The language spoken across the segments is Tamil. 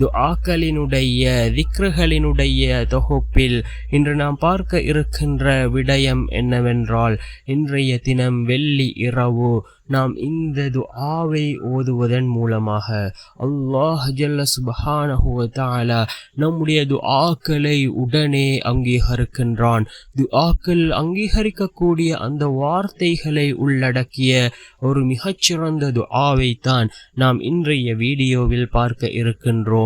துஆக்களினுடைய திக்ருகளினுடைய தொகுப்பில் இன்று நாம் பார்க்க இருக்கின்ற விடயம் என்னவென்றால் இன்றைய தினம் வெள்ளி இரவு நாம் இந்த துஆவை ஓதுவதன் மூலமாக அல்லாஹ் ஜல்ல சுபஹானஹுவத்தால நம்முடைய துஆக்களை உடனே அங்கீகரிக்கின்றான். துஆக்கள் அங்கீகரிக்கக்கூடிய அந்த வார்த்தைகளை உள்ளடக்கிய ஒரு மிகச்சிறந்த துஆவை தான் நாம் இன்றைய வீடியோவில் பார்க்க இருக்கின்றோம்.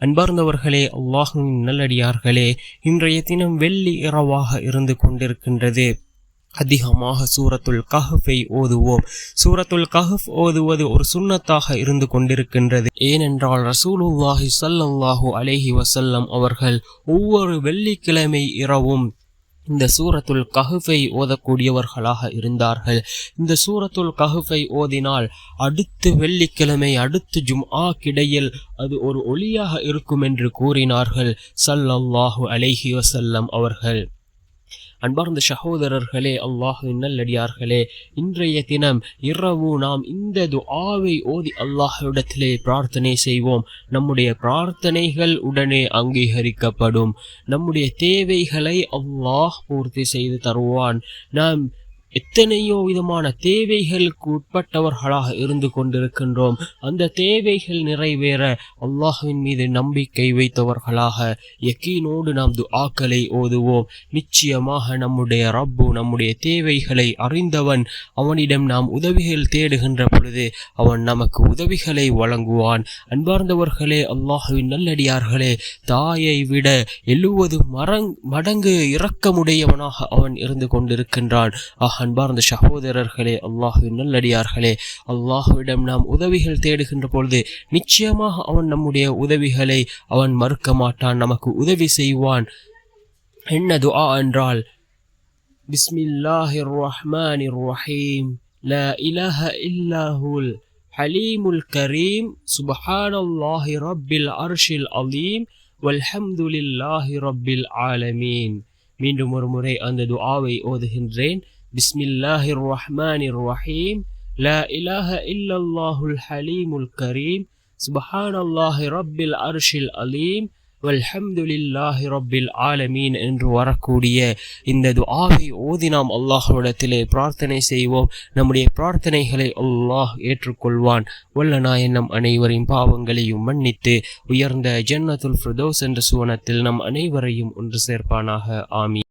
அன்பார்ந்தவர்களே அல்லாஹுவின் நல்லடியார்களே இன்றைய தினம் வெள்ளி இரவாக இருந்து கொண்டிருக்கின்றது. அதிகமாக சூரத்துல் கஹஃபை ஓதுவோம். சூரத்துல் கஹஃப் ஓதுவது ஒரு சுன்னத்தாக இருந்து கொண்டிருக்கின்றது. ஏனென்றால் ரசூலுல்லாஹி ஸல்லல்லாஹு அலேஹி வசல்லம் அவர்கள் ஒவ்வொரு வெள்ளிக்கிழமை இரவும் இந்த சூரத்துல் கஹுஃபை ஓதக்கூடியவர்களாக இருந்தார்கள். இந்த சூரத்துல் கஹுஃபை ஓதினால் அடுத்து வெள்ளிக்கிழமை அடுத்து ஜும்ஆ கிடையில் அது ஒரு ஒளியாக இருக்கும் என்று கூறினார்கள். சல்லல்லாஹு அலைஹி வசல்லம் அவர்கள். அன்பார்ந்த சகோதரர்களே அல்லாஹுவின் நல்லடியார்களே இன்றைய தினம் இரவு நாம் இந்த துஆவை ஓதி அல்லாஹ்விடத்திலே பிரார்த்தனை செய்வோம். நம்முடைய பிரார்த்தனைகள் உடனே அங்கீகரிக்கப்படும். நம்முடைய தேவைகளை அல்லாஹ் பூர்த்தி செய்து தருவான். நாம் எத்தனையோ விதமான தேவைகளுக்கு உட்பட்டவர்களாக இருந்து கொண்டிருக்கின்றோம். அந்த தேவைகள் நிறைவேற அல்லாஹுவின் மீது நம்பிக்கை வைத்தவர்களாக யக்கீனோடு நாம் துஆக்களை ஓதுவோம். நிச்சயமாக நம்முடைய ரப்பு நம்முடைய தேவைகளை அறிந்தவன் அவனிடம் நாம் உதவிகள் தேடுகின்ற பொழுது அவன் நமக்கு உதவிகளை வழங்குவான். அன்பார்ந்தவர்களே அல்லாஹுவின் நல்லடியார்களே தாயை விட எழுவது மரங் மடங்கு இரக்கமுடையவனாக அவன் இருந்து கொண்டிருக்கின்றான். ஆக அன்பார்ந்த சகோதரர்களே அல்லாஹுவின் நல்லடியார்களே அல்லாஹுவிடம் நாம் உதவிகள் தேடுகின்ற பொழுது நிச்சயமாக அவன் நம்முடைய உதவிகளை அவன் மறுக்க மாட்டான் நமக்கு உதவி செய்வான். என்ன துஆ என்றால் பிஸ்மில்லாஹிர் ரஹ்மானிர் ரஹீம் ல இலஹ இல்லாஹுல் ஹலீமுல் கரீம் சுபஹானல்லாஹி ரப்பில் அர்ஷில் அலீம் வல்ஹம்துலில்லாஹி ரப்பில் ஆலமீன். மீண்டும் ஒரு முறை அந்த துஆவை ஓதுகின்றேன். பிஸ்மில்லாஹிர் ரஹ்மானிர் ரஹீம் லா இலாஹ இல்லல்லாஹுல் ஹலீமுல் கரீம் சுபஹானல்லாஹி ரப்பில் அர்ஷில் அலீம் வல்ஹம்துலில்லாஹி ரப்பில் ஆலமீன் என்று வரக்கூடிய இந்த துஆவை ஓதி நாம் அல்லாஹ்விடத்திலே பிரார்த்தனை செய்வோம். நம்முடைய பிரார்த்தனைகளை அல்லாஹ் ஏற்றுக்கொள்வான். வல்லனா நம் அனைவரின் பாவங்களையும் மன்னித்து உயர்ந்த ஜன்னத்துல் ஃபிரதோஸ் என்ற சுவனத்தில் நம் அனைவரையும் ஒன்று சேர்ப்பானாக. ஆமி